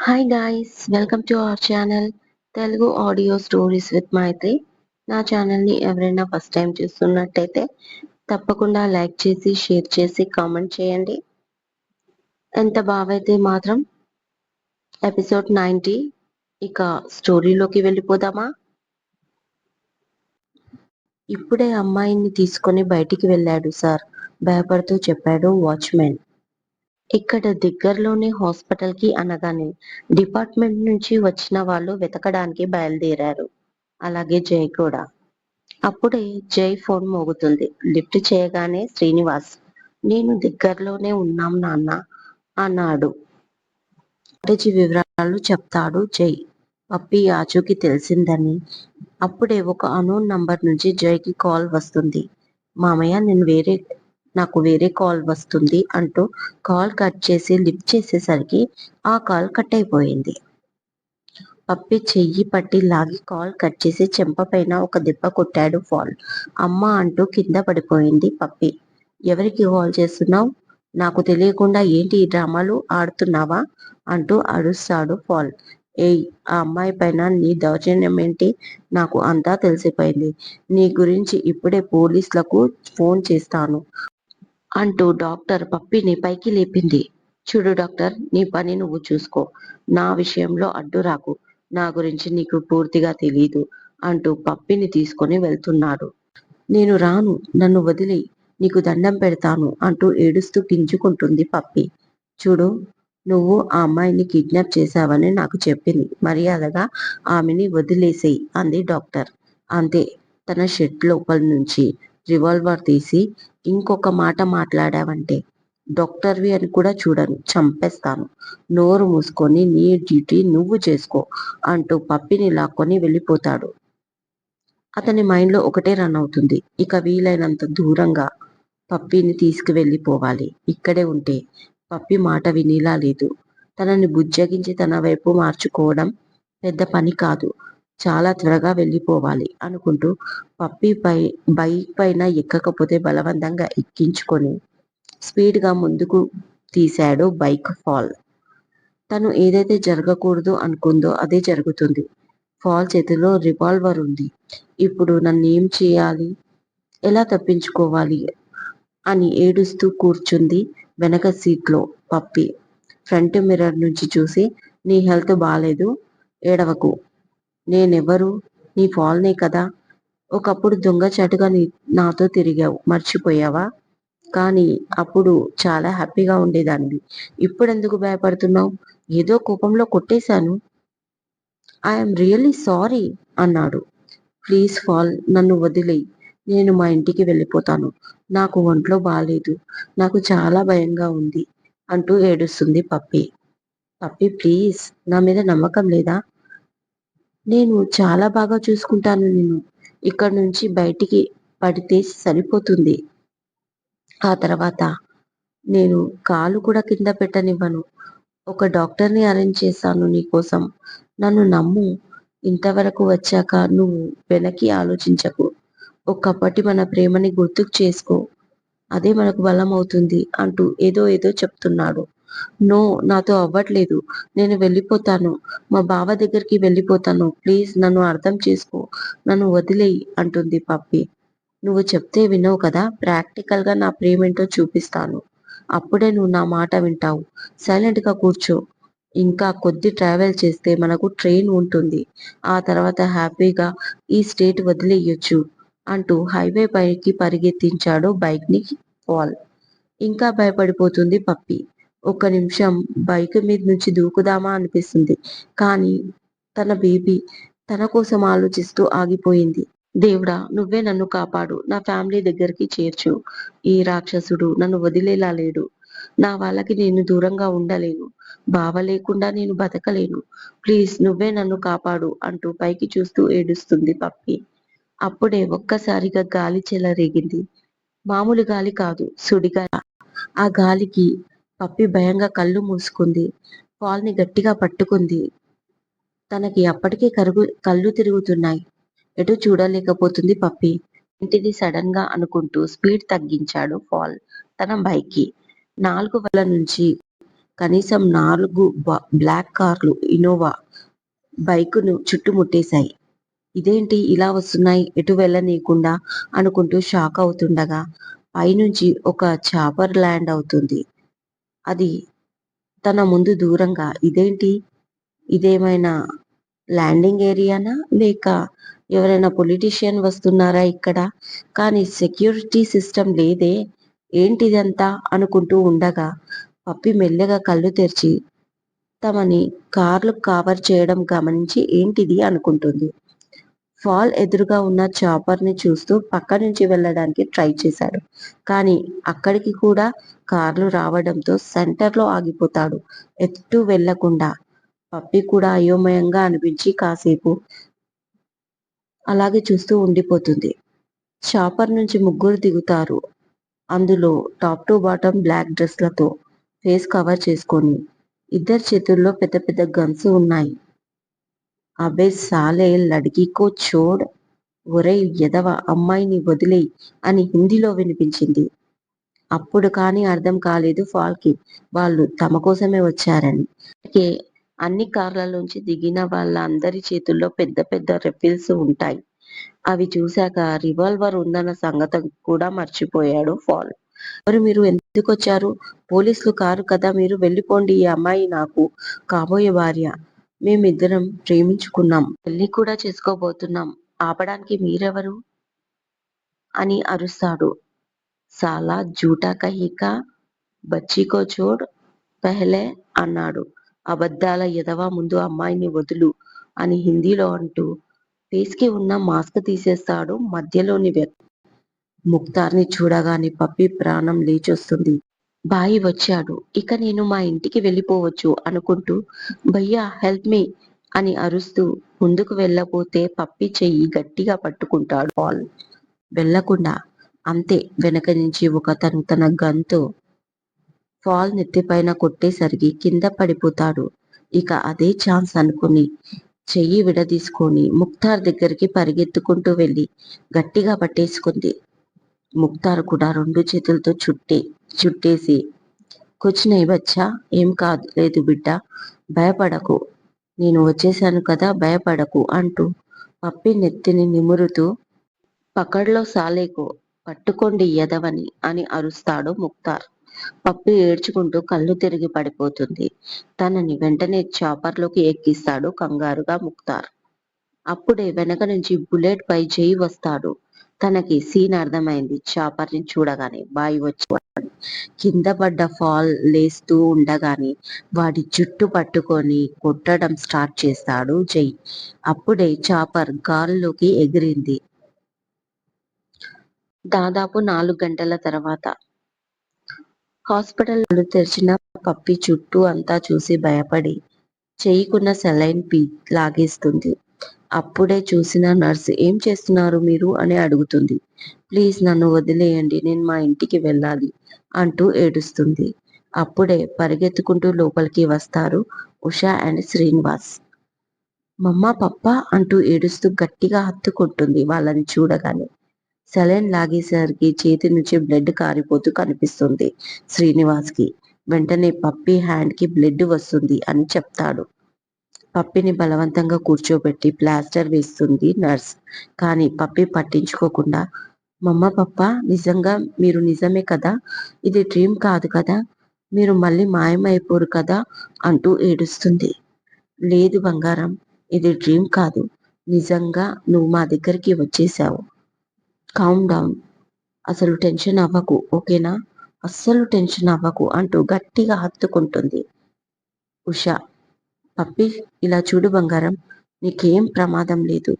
Hi guys welcome to our channel Telugu audio stories with Maithri నా ఛానల్ని ఎవరైనా first time చూస్తున్నట్టయితే తప్పకుండా లైక్ చేసి షేర్ చేసి కామెంట్ చేయండి. ఎంత బాగైతే మాత్రం ఎపిసోడ్ నైంటీ ఇక స్టోరీలోకి వెళ్ళిపోదామా? ఇప్పుడే అమ్మాయిని తీసుకొని బయటికి వెళ్ళాడు సార్. భయపడుతూ చెప్పాడు వాచ్మెన్ ఇక్కడ దగ్గరలోనే హాస్పిటల్కి అనగానే డిపార్ట్మెంట్ నుంచి వచ్చిన వాళ్ళు వెతకడానికి బయలుదేరారు. అలాగే జై కూడా. అప్పుడే జై ఫోన్ మోగుతుంది. లిఫ్ట్ చేయగానే శ్రీనివాస్ నేను దగ్గరలోనే ఉన్నాం నాన్న అన్నాడు. కాలేజీ వివరాలు చెప్తాడు జై. పప్పి ఆచూకి తెలిసిందని. అప్పుడే ఒక అనోన్ నంబర్ నుంచి జైకి కాల్ వస్తుంది. మామయ్య నేను వేరే నాకు వేరే కాల్ వస్తుంది అంటూ కాల్ కట్ చేసి లిఫ్ట్ చేసేసరికి ఆ కాల్ కట్ అయిపోయింది. పప్పి చెయ్యి పట్టి లాగి కాల్ కట్ చేసి చెంప పైన ఒక దెబ్బ కొట్టాడు ఫాల్. అమ్మ అంటూ కింద పడిపోయింది పప్పి. ఎవరికి కాల్ చేస్తున్నావు? నాకు తెలియకుండా ఏంటి ఈ డ్రామాలు ఆడుతున్నావా? అంటూ అరుస్తాడు ఫాల్. ఏయ్ ఆ అమ్మాయి పైన నీ దౌర్జన్యం ఏంటి? నాకు అంతా తెలిసిపోయింది. నీ గురించి ఇప్పుడే పోలీసులకు ఫోన్ చేస్తాను. అంటూ డాక్టర్ పప్పిని పైకి లేపింది. చూడు డాక్టర్ నీ పని నువ్వు చూసుకో. నా విషయంలో అడ్డు రాకు. నా గురించి నీకు పూర్తిగా తెలీదు అంటూ పప్పిని తీసుకొని వెళ్తున్నాడు. నేను రాను నన్ను వదిలి. నీకు దండం పెడతాను అంటూ ఏడుస్తూ గింజుకుంటుంది పప్పి. చూడు నువ్వు ఆ అమ్మాయిని కిడ్నాప్ చేశావని నాకు చెప్పింది. మర్యాదగా ఆమెని వదిలేసేయి అంది డాక్టర్. అంతే తన షెడ్ లోపల నుంచి. రివాల్వర్ తీసి ఇంకొక మాట మాట్లాడావంటే డాక్టర్వి అని కూడా చూడను చంపేస్తాను. నోరు మూసుకొని నీ డ్యూటీ నువ్వు చేసుకో అంటూ పప్పిని లాక్కొని వెళ్ళిపోతాడు. అతని మైండ్లో ఒకటే రన్ అవుతుంది ఇక వీలైనంత దూరంగా పప్పిని తీసుకువెళ్ళిపోవాలి. ఇక్కడే ఉంటే పప్పి మాట వినేలా లేదు. తనని బుజ్జగించి తన వైపు మార్చుకోవడం పెద్ద పని కాదు. చాలా త్వరగా వెళ్ళిపోవాలి అనుకుంటూ పప్పి పై బైక్ పైన ఎక్కకపోతే బలవంతంగా ఎక్కించుకొని స్పీడ్గా ముందుకు తీశాడు బైక్ ఫాల్. తను ఏదైతే జరగకూడదు అనుకుందో అదే జరుగుతుంది. ఫాల్ చేతిలో రివాల్వర్ ఉంది. ఇప్పుడు నన్ను ఏం చేయాలి? ఎలా తప్పించుకోవాలి? అని ఏడుస్తూ కూర్చుంది వెనక సీట్లో పప్పి. ఫ్రంట్ మిర్రర్ నుంచి చూసి నీ హెల్త్ బాగాలేదు ఏడవకు. నేనెవరు? నీ ఫాల్నే కదా. ఒకప్పుడు దొంగచాటుగా నీ నాతో తిరిగావు. మర్చిపోయావా? కానీ అప్పుడు చాలా హ్యాపీగా ఉండేదానివి. ఇప్పుడెందుకు భయపడుతున్నావు? ఏదో కోపంలో కొట్టేశాను. ఐఎమ్ రియల్లీ సారీ అన్నాడు. ప్లీజ్ ఫాల్ నన్ను వదిలేయి. నేను మా ఇంటికి వెళ్ళిపోతాను. నాకు ఒంట్లో బాగాలేదు నాకు చాలా భయంగా ఉంది అంటూ ఏడుస్తుంది పప్పి. పప్పి ప్లీజ్ నా మీద నమ్మకం లేదా? నేను చాలా బాగా చూసుకుంటాను నిన్ను. ఇక్కడ నుంచి బయటికి పడితే సరిపోతుంది. ఆ తర్వాత నేను కాలు కూడా కింద పెట్టనివ్వను. ఒక డాక్టర్ని అరేంజ్ చేశాను నీకోసం. నన్ను నమ్ము. ఇంతవరకు వచ్చాక నువ్వు వెనక్కి ఆలోచించకు. ఒకప్పటి మన ప్రేమని గుర్తుకు చేసుకో. అదే మనకు బలం అవుతుంది అంటూ ఏదో ఏదో చెప్తున్నాడు. నో నాతో అవ్వట్లేదు. నేను వెళ్ళిపోతాను. మా బావ దగ్గరికి వెళ్ళిపోతాను. ప్లీజ్ నన్ను అర్థం చేసుకో. నన్ను వదిలేయి అంటుంది పప్పి. నువ్వు చెప్తే వినవు కదా? ప్రాక్టికల్గా నా ప్రేమేంటో చూపిస్తాను. అప్పుడే నువ్వు నా మాట వింటావు. సైలెంట్గా కూర్చో. ఇంకా కొద్ది ట్రావెల్ చేస్తే మనకు ట్రైన్ ఉంటుంది. ఆ తర్వాత హ్యాపీగా ఈ స్టేట్ వదిలేయొచ్చు అంటూ హైవే పైకి పరిగెత్తించాడు బైక్ని వాల్ ఇంకా భయపడిపోతుంది పప్పి. ఒక్క నిమిషం బైక్ మీద నుంచి దూకుదామా అనిపిస్తుంది. కానీ తన బేబీ తన కోసం ఆలోచిస్తూ ఆగిపోయింది. దేవుడా నువ్వే నన్ను కాపాడు. నా ఫ్యామిలీ దగ్గరికి చేర్చు. ఈ రాక్షసుడు నన్ను వదిలేలా లేడు. నా వాళ్ళకి నేను దూరంగా ఉండలేను. బావ లేకుండా నేను బతకలేను. ప్లీజ్ నువ్వే నన్ను కాపాడు అంటూ పైకి చూస్తూ ఏడుస్తుంది పప్పి. అప్పుడే ఒక్కసారిగా గాలి చెలరేగింది. మామూలు గాలి కాదు సుడిగా. ఆ గాలికి పప్పి భయంగా కళ్ళు మూసుకుంది. ని గట్టిగా పట్టుకుంది. తనకి అప్పటికే కరుగు కళ్ళు తిరుగుతున్నాయి. ఎటు చూడలేకపోతుంది పప్పి. ఇంటిది సడన్గా అనుకుంటూ స్పీడ్ తగ్గించాడు ఫాల్ తన బైక్కి నాలుగు వల నుంచి కనీసం నాలుగు బ్లాక్ కార్లు ఇనోవా బైకును చుట్టుముట్టేశాయి. ఇదేంటి ఇలా వస్తున్నాయి? ఎటు వెళ్ళనీయకుండా అనుకుంటూ షాక్ అవుతుండగా పైనుంచి ఒక చాపర్ ల్యాండ్ అవుతుంది. అది తన ముందు దూరంగా ఇదేంటి? ఇదేమైనా ల్యాండింగ్ ఏరియానా? లేక ఎవరైనా పొలిటీషియన్ వస్తున్నారా ఇక్కడ? కానీ సెక్యూరిటీ సిస్టమ్ లేదే. ఏంటిదంతా? అనుకుంటూ ఉండగా పప్పి మెల్లగా కళ్ళు తెరిచి తమని కార్లు కవర్ చేయడం గమనించి ఏంటిది అనుకుంటుంది. ఫాల్ ఎదురుగా ఉన్న చాపర్ని చూస్తూ పక్క నుంచి వెళ్ళడానికి ట్రై చేశాడు. కానీ అక్కడికి కూడా కార్లు రావడంతో సెంటర్లో ఆగిపోతాడు. ఎటు వెళ్ళకుండా పప్పి కూడా అయోమయంగా అనిపించి కాసేపు అలాగే చూస్తూ ఉండిపోతుంది. చాపర్ నుంచి ముగ్గురు దిగుతారు. అందులో టాప్ టు బాటమ్ బ్లాక్ డ్రెస్లతో ఫేస్ కవర్ చేసుకొని ఇద్దరు చేతుల్లో పెద్ద పెద్ద గన్స్ ఉన్నాయి. అబే సాలే లడ్కీకో చోడ్ ఒరేయ్ ఎదవ అమ్మాయిని వదిలేయ్ అని హిందీలో వినిపించింది. అప్పుడు కానీ అర్థం కాలేదు ఫాల్కి వాళ్ళు తమ కోసమే వచ్చారని. అన్ని కార్లలోంచి దిగిన వాళ్ళందరి చేతుల్లో పెద్ద పెద్ద రెఫిల్స్ ఉంటాయి. అవి చూశాక రివాల్వర్ ఉందన్న సంగతి కూడా మర్చిపోయాడు ఫాల్. మరి మీరు? ఎందుకు వచ్చారు పోలీసులు కారు కదా మీరు వెళ్ళిపోండి ఈ అమ్మాయి నాకు. కాబోయే భార్య. మేమిద్దరం ప్రేమించుకున్నాం. పెళ్ళి కూడా చేసుకోబోతున్నాం. ఆపడానికి మీరెవరు? అని అరుస్తాడు. సాలా జూటా కహికా బచ్చీకో చోడ్ పెహలే అన్నాడు. అబద్ధాల ఎదవ ముందు అమ్మాయిని వదులు అని హిందీలో అంటూ ఫేస్కి ఉన్న మాస్క్ తీసేస్తాడు మధ్యలోని వ్యక్తి. ముక్తార్ని చూడగానే పప్పి ప్రాణం లేచొస్తుంది. బాయి వచ్చాడు. ఇక నేను మా ఇంటికి వెళ్ళిపోవచ్చు అనుకుంటూ భయ్యా హెల్ప్ మీ అని అరుస్తూ ముందుకు వెళ్ళబోతే పప్పి చెయ్యి గట్టిగా పట్టుకుంటాడు పాల్. వెళ్ళకుండా అంతే వెనక నుంచి ఒక తను తన గన్తో ఫాల్ నెత్తిపైన కొట్టేసరికి కింద పడిపోతాడు. ఇక అదే ఛాన్స్ అనుకుని చెయ్యి విడదీసుకొని ముక్తార్ దగ్గరికి పరిగెత్తుకుంటూ వెళ్ళి గట్టిగా పట్టేసుకుంది. ముక్తార్ కూడా రెండు చేతులతో చుట్టే చుట్టేసి కూర్చున్నాయి బచ్చా ఏం కాదు లేదు బిడ్డ భయపడకు. నేను వచ్చేసాను కదా భయపడకు అంటూ పప్పి నెత్తిని నిమురుతూ పకడ్లో సాలేకు పట్టుకోండి ఎదవని అని అరుస్తాడు ముక్తార్. పప్పి ఏడ్చుకుంటూ కళ్ళు తిరిగి పడిపోతుంది. తనని వెంటనే చాపర్లోకి ఎక్కిస్తాడు కంగారుగా ముక్తార్. అప్పుడే వెనక నుంచి బుల్లెట్ పై జై వస్తాడు. తనకి సీన్ అర్థమైంది. చాపర్ని చూడగానే బాయి వచ్చి కింద పడ్డ ఫాల్ లేస్తూ ఉండగానే వాడి జుట్టు పట్టుకొని కొట్టడం స్టార్ట్ చేస్తాడు జై. అప్పుడే చాపర్ గాల్లోకి ఎగిరింది. దాదాపు నాలుగు గంటల తర్వాత హాస్పిటల్ తెరిచిన పప్పి చుట్టూ అంతా చూసి భయపడి చేయికున్న సెలైన్ పీ లాగేస్తుంది. అప్పుడే చూసిన నర్స్ ఏం చేస్తున్నారు మీరు? అని అడుగుతుంది. ప్లీజ్ నన్ను వదిలేయండి నేను మా ఇంటికి వెళ్ళాలి అంటూ ఏడుస్తుంది. అప్పుడే పరిగెత్తుకుంటూ లోపలికి వస్తారు ఉషా అండ్ శ్రీనివాస్. మమ్మ పప్ప అంటూ ఏడుస్తూ గట్టిగా హత్తుకుంటుంది వాళ్ళని చూడగానే. సెలైన్ లాగేసరికి చేతి నుంచి బ్లడ్ కారిపోతూ కనిపిస్తుంది శ్రీనివాస్కి వెంటనే పప్పి హ్యాండ్కి బ్లడ్ వస్తుంది అని చెప్తాడు. పప్పిని బలవంతంగా కూర్చోబెట్టి ప్లాస్టర్ వేస్తుంది నర్స్. కానీ పప్పి పట్టించుకోకుండా మమ్మ పప్ప నిజంగా మీరు నిజమే కదా? ఇది డ్రీమ్ కాదు కదా? మీరు మళ్ళీ మాయమైపోరు కదా? అంటూ ఏడుస్తుంది. లేదు బంగారం ఇది డ్రీమ్ కాదు. నిజంగా నువ్వు మా దగ్గరికి వచ్చేసావు కామ్ డౌన్ అసలు టెన్షన్ అవ్వకు ఓకేనా? అస్సలు టెన్షన్ అవ్వకు అంటూ గట్టిగా హత్తుకుంటుంది ఉషా. పప్పి ఇలా చూడు బంగారం నీకేం ప్రమాదం లేదు.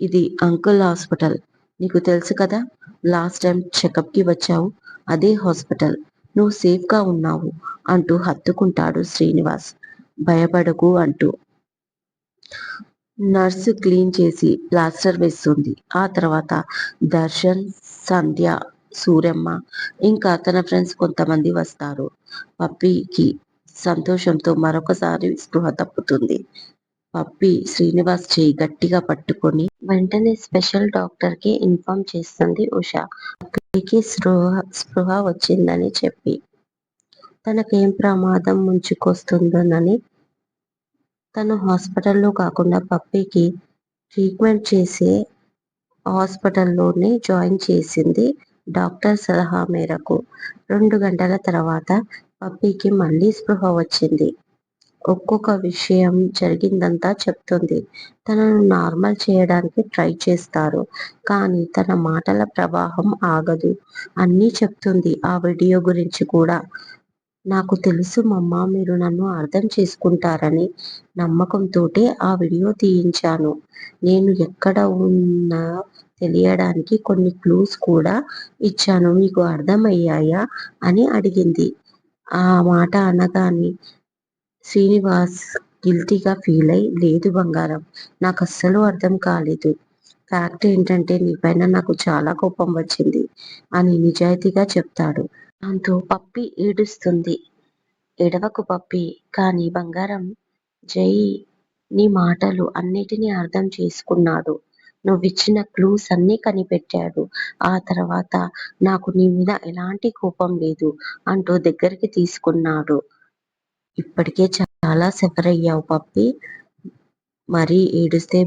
ఇది అంకుల్ హాస్పిటల్. నీకు తెలుసు కదా లాస్ట్ టైం చెకప్కి వచ్చావు అదే హాస్పిటల్. నువ్వు సేఫ్గా ఉన్నావు అంటూ హత్తుకుంటాడు శ్రీనివాస్. భయపడకు అంటూ. నర్సు క్లీన్ చేసి ప్లాస్టర్ వేస్తుంది. ఆ తర్వాత దర్శన్ సంధ్య సూరమ్మ ఇంకా తన ఫ్రెండ్స్ కొంతమంది వస్తారు. పప్పికి సంతోషంతో మరొకసారి స్పృహ తప్పుతుంది. పప్పి శ్రీనివాస్ చేయి గట్టిగా పట్టుకొని వెంటనే స్పెషల్ డాక్టర్కి ఇన్ఫార్మ్ చేస్తుంది ఉష. పప్పికి స్పృహ స్పృహ వచ్చిందని చెప్పి. తనకేం ప్రమాదం ముంచుకొస్తుందోనని తను హాస్పిటల్లో కాకుండా పప్పీకి ట్రీట్మెంట్ చేసే హాస్పిటల్లోనే జాయిన్ చేసింది డాక్టర్ సలహా మేరకు. రెండు గంటల తర్వాత పప్పీకి మళ్ళీ స్పృహ వచ్చింది. ఒక్కొక్క విషయం జరిగిందంతా చెప్తుంది. తనను నార్మల్ చేయడానికి ట్రై చేస్తారు. కానీ తన మాటల ప్రవాహం ఆగదు. అన్నీ చెప్తుంది ఆ వీడియో గురించి కూడా. నాకు తెలుసు మమ్మ మీరు నన్ను అర్థం చేసుకుంటారని నమ్మకంతోటే ఆ వీడియో తీయించాను. నేను ఎక్కడ ఉన్నా తెలియడానికి కొన్ని క్లూస్ కూడా ఇచ్చాను. మీకు అర్థమయ్యాయా అని అడిగింది. ఆ మాట అనగానే శ్రీనివాస్ గిల్టీగా ఫీల్ అయి లేదు బంగారం నాకు అస్సలు అర్థం కాలేదు. ఫ్యాక్ట్ ఏంటంటే నీ పైన నాకు చాలా కోపం వచ్చింది అని నిజాయితీగా చెప్తాడు. దాంతో పప్పి ఏడుస్తుంది. ఎడవకు పప్పి కానీ బంగారం జై నీ మాటలు అన్నిటినీ అర్థం చేసుకున్నాడు. నువ్విచ్చిన క్లూస్ అన్నీ కనిపెట్టాడు. ఆ తర్వాత నాకు నీ మీద ఎలాంటి కోపం లేదు అంటూ దగ్గరికి తీసుకున్నాడు. ఇప్పటికే చాలా సఫర్ అయ్యావు పప్పి. మరీ ఏడుస్తే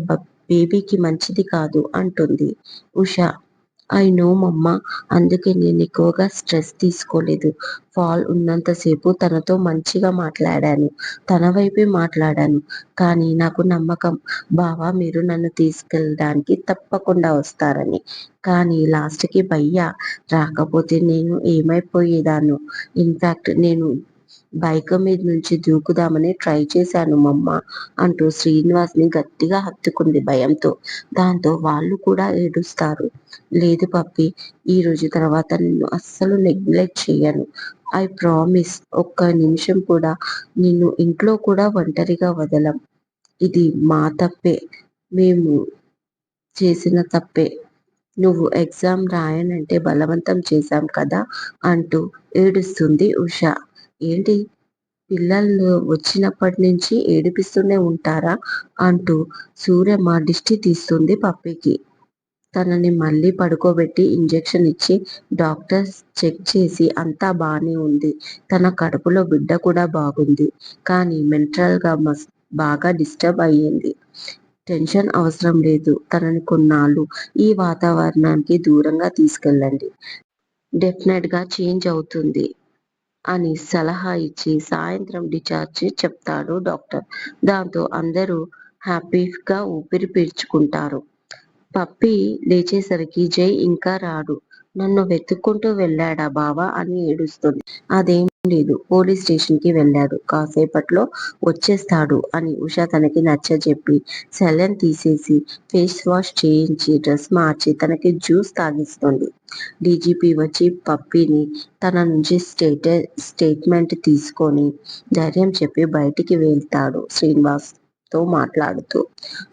బేబీకి మంచిది కాదు అంటుంది. ఉష ఐ నో మమ్మ అందుకే నేను ఎక్కువగా స్ట్రెస్ తీసుకోలేదు. ఫాల్ ఉన్నంతసేపు తనతో మంచిగా మాట్లాడాను. తన వైపే మాట్లాడాను. కానీ నాకు నమ్మకం. బావా మీరు నన్ను తీసుకెళ్ళడానికి తప్పకుండా వస్తారని. కానీ లాస్ట్కి భయ్య రాకపోతే నేను ఏమైపోయేదాను ఇన్ఫాక్ట్ నేను బైక్ మీద నుంచి దూకుదామని ట్రై చేశాను మమ్మ అంటూ శ్రీనివాస్ని గట్టిగా హత్తుకుంది భయంతో. దాంతో వాళ్ళు కూడా ఏడుస్తారు. లేదు పప్పి ఈ రోజు తర్వాత నిన్ను అస్సలు నెగ్లెక్ట్ చేయను ఐ ప్రామిస్ ఒక్క నిమిషం కూడా నిన్ను ఇంట్లో కూడా ఒంటరిగా వదలం. ఇది మా తప్పే. మేము చేసిన తప్పే. నువ్వు ఎగ్జామ్ రాయనంటే బలవంతం చేశాం కదా అంటూ ఏడుస్తుంది ఉష. ఏంటి? పిల్లలు వచ్చినప్పటి నుంచి ఏడిపిస్తూనే ఉంటారా? అంటూ సూర్య మా దిష్టి తీస్తుంది పప్పికి. తనని మళ్ళీ పడుకోబెట్టి ఇంజెక్షన్ ఇచ్చి డాక్టర్స్ చెక్ చేసి అంతా బాగానే ఉంది. తన కడుపులో బిడ్డ కూడా బాగుంది. కానీ మెంటల్గా మస్ బాగా డిస్టర్బ్ అయ్యింది. టెన్షన్ అవసరం లేదు. తనని కొన్నాళ్ళు ఈ వాతావరణానికి దూరంగా తీసుకెళ్ళండి. డెఫినెట్గా చేంజ్ అవుతుంది. అని సలహా ఇచ్చి సాయంత్రం డిశ్చార్జ్ చెప్తాడు డాక్టర్. దాంతో అందరూ హ్యాపీగా ఊపిరి పీల్చుకుంటారు. పప్పి లేచేసరికి జై ఇంకా రాడు. నన్ను వెతుక్కుంటూ వెళ్ళాడా బావా అని ఏడుస్తుంది. అదేం లేదు. పోలీస్ స్టేషన్కి వెళ్ళాడు. కాసేపట్లో వచ్చేస్తాడు అని ఉష తనకి నచ్చజెప్పి సెలన్ తీసేసి ఫేస్ వాష్ చేయించి డ్రెస్ మార్చి తనకి జ్యూస్ తాగిస్తుంది. డీజీపీ వచ్చి పప్పిని తన నుంచి స్టేట స్టేట్మెంట్ తీసుకొని ధైర్యం చెప్పి బయటికి వెళ్తాడు శ్రీనివాస్. తో మాట్లాడుతూ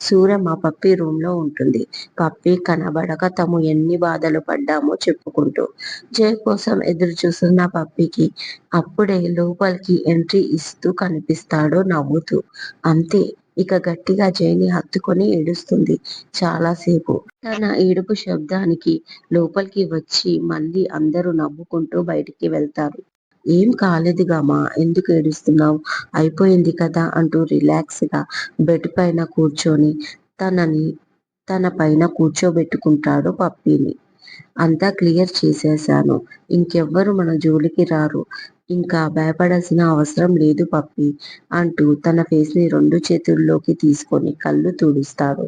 సూరమ్మ పప్పి రూమ్లో ఉంటుంది. పప్పి కనబడక తాము ఎన్ని బాధలు పడ్డామో చెప్పుకుంటూ జై కోసం ఎదురు చూస్తున్న పప్పికి అప్పుడే లోపలికి ఎంట్రీ ఇస్తూ కనిపిస్తాడు నవ్వుతూ అంతే ఇక గట్టిగా జైని హత్తుకొని ఏడుస్తుంది చాలాసేపు తన ఏడుపు శబ్దానికి లోపలికి వచ్చి మళ్ళీ అందరూ నవ్వుకుంటూ బయటికి వెళ్తారు. ఏం కాలేదుగామా ఎందుకు ఏడుస్తున్నావు? అయిపోయింది కదా అంటూ రిలాక్స్గా బెడ్ పైన కూర్చొని తనని తన పైన కూర్చోబెట్టుకుంటాడు పప్పీని. అంతా క్లియర్ చేసేశాను. ఇంకెవ్వరు మన జోలికి రారు. ఇంకా భయపడాల్సిన అవసరం లేదు పప్పి అంటూ తన ఫేస్ని రెండు చేతుల్లోకి తీసుకొని కళ్ళు తుడుస్తాడు.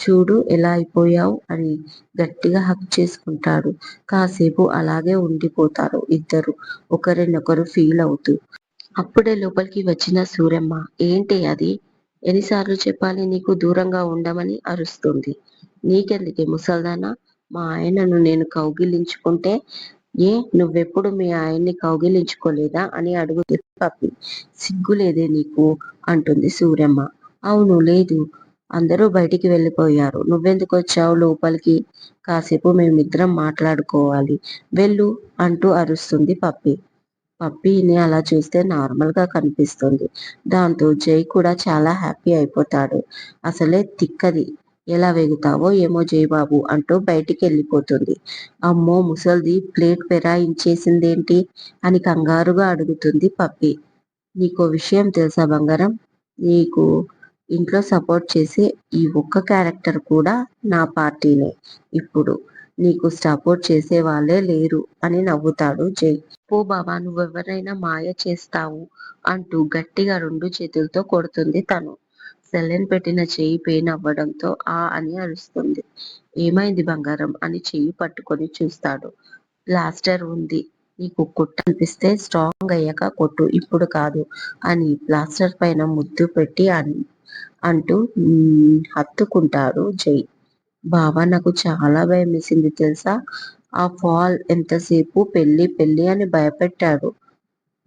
చూడు ఎలా అయిపోయావు అని గట్టిగా హక్ చేసుకుంటాడు. కాసేపు అలాగే ఉండిపోతారు ఇద్దరు. ఒకరినొకరు ఫీల్ అవుతూ. అప్పుడే లోపలికి వచ్చిన సూరమ్మ ఏంటి అది? ఎన్నిసార్లు చెప్పాలి నీకు దూరంగా ఉండమని అరుస్తుంది. నీకెందుకే ముసల్దానా? మా ఆయనను నేను కౌగిలించుకుంటే ఏ? నువ్వెప్పుడు మీ ఆయన్ని కౌగిలించుకోలేదా? అని అడుగుతుంది పప్పి. సిగ్గులేదే నీకు? అంటుంది సూర్యమ్మ అవును లేదు. అందరూ బయటికి వెళ్ళిపోయారు. నువ్వెందుకు వచ్చావు? లోపలికి కాసేపు మేమిద్దరం మాట్లాడుకోవాలి. వెళ్ళు అంటూ అరుస్తుంది పప్పి. పప్పీని అలా చూస్తే నార్మల్గా కనిపిస్తుంది. దాంతో జై కూడా చాలా హ్యాపీ అయిపోతాడు. అసలే తిక్కది. ఎలా వెగుతావో ఏమో జయబాబు అంటూ బయటికి వెళ్ళిపోతుంది. అమ్మో ముసల్ది ప్లేట్ పెరాయించేసిందేంటి? అని కంగారుగా అడుగుతుంది పప్పి. నీకో విషయం తెలుసా బంగారం? నీకు ఇంట్లో సపోర్ట్ చేసే ఈ ఒక్క క్యారెక్టర్ కూడా నా పార్టీనే. ఇప్పుడు నీకు సపోర్ట్ చేసే వాళ్ళే లేరు అని నవ్వుతాడు జై. పో బాబా నువ్వెవరైనా మాయ చేస్తావు అంటూ గట్టిగా రెండు చేతులతో కొడుతుంది తను. సెలెన్ పెట్టిన చెయ్యి పెయిన్ అవ్వడంతో ఆ అని అరుస్తుంది. ఏమైంది బంగారం అని చెయ్యి పట్టుకొని చూస్తాడు. ప్లాస్టర్ ఉంది. నీకు కొట్టు అనిపిస్తే స్ట్రాంగ్ అయ్యాక కొట్టు. ఇప్పుడు కాదు అని ప్లాస్టర్ పైన ముద్దు పెట్టి అన్- అంటూ హత్తుకుంటాడు జై. బావా నాకు చాలా భయం వేసింది తెలుసా? ఆ ఫాల్ ఎంతసేపు పెళ్ళి పెళ్ళి అని భయపెట్టాడు.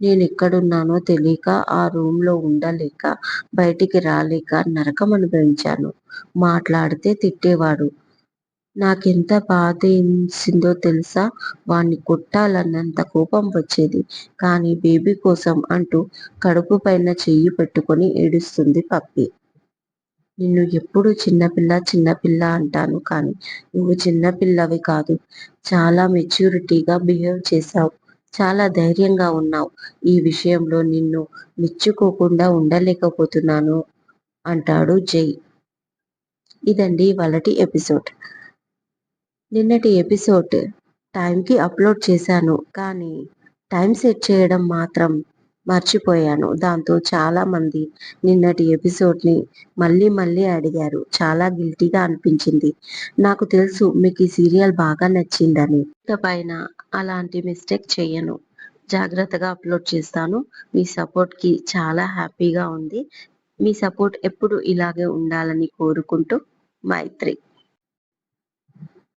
నేను ఎక్కడున్నానో తెలియక ఆ రూమ్లో ఉండలేక బయటికి రాలేక నరకం అనుభవించాను. మాట్లాడితే తిట్టేవాడు. నాకెంత బాధేసిందో తెలుసా? వాణ్ణి కొట్టాలన్నంత కోపం వచ్చేది. కానీ బేబీ కోసం అంటూ కడుపు పైన చెయ్యి పెట్టుకొని ఏడుస్తుంది పప్పి. నిన్ను ఎప్పుడు చిన్నపిల్ల చిన్నపిల్ల అంటాను కానీ నువ్వు చిన్నపిల్లవి కాదు. చాలా మెచ్యూరిటీగా బిహేవ్ చేశావు. చాలా ధైర్యంగా ఉన్నావు. ఈ విషయంలో నిన్ను మెచ్చుకోకుండా ఉండలేకపోతున్నాను అంటాడు జై. ఇదండి వాళ్ళటి ఎపిసోడ్. నిన్నటి ఎపిసోడ్ టైంకి అప్లోడ్ చేశాను కానీ టైం సెట్ చేయడం మాత్రం మర్చిపోయాను. దాంతో చాలా మంది నిన్నటి ఎపిసోడ్ని మళ్ళీ మళ్ళీ అడిగారు. చాలా గిల్టీగా అనిపించింది. నాకు తెలుసు మీకు ఈ సీరియల్ బాగా నచ్చిందని. పైన అలాంటి మిస్టేక్ చేయను జాగ్రత్తగా అప్లోడ్ చేస్తాను. మీ సపోర్ట్కి చాలా హ్యాపీగా ఉంది. మీ సపోర్ట్ ఎప్పుడు ఇలాగే ఉండాలని కోరుకుంటూ మైత్రి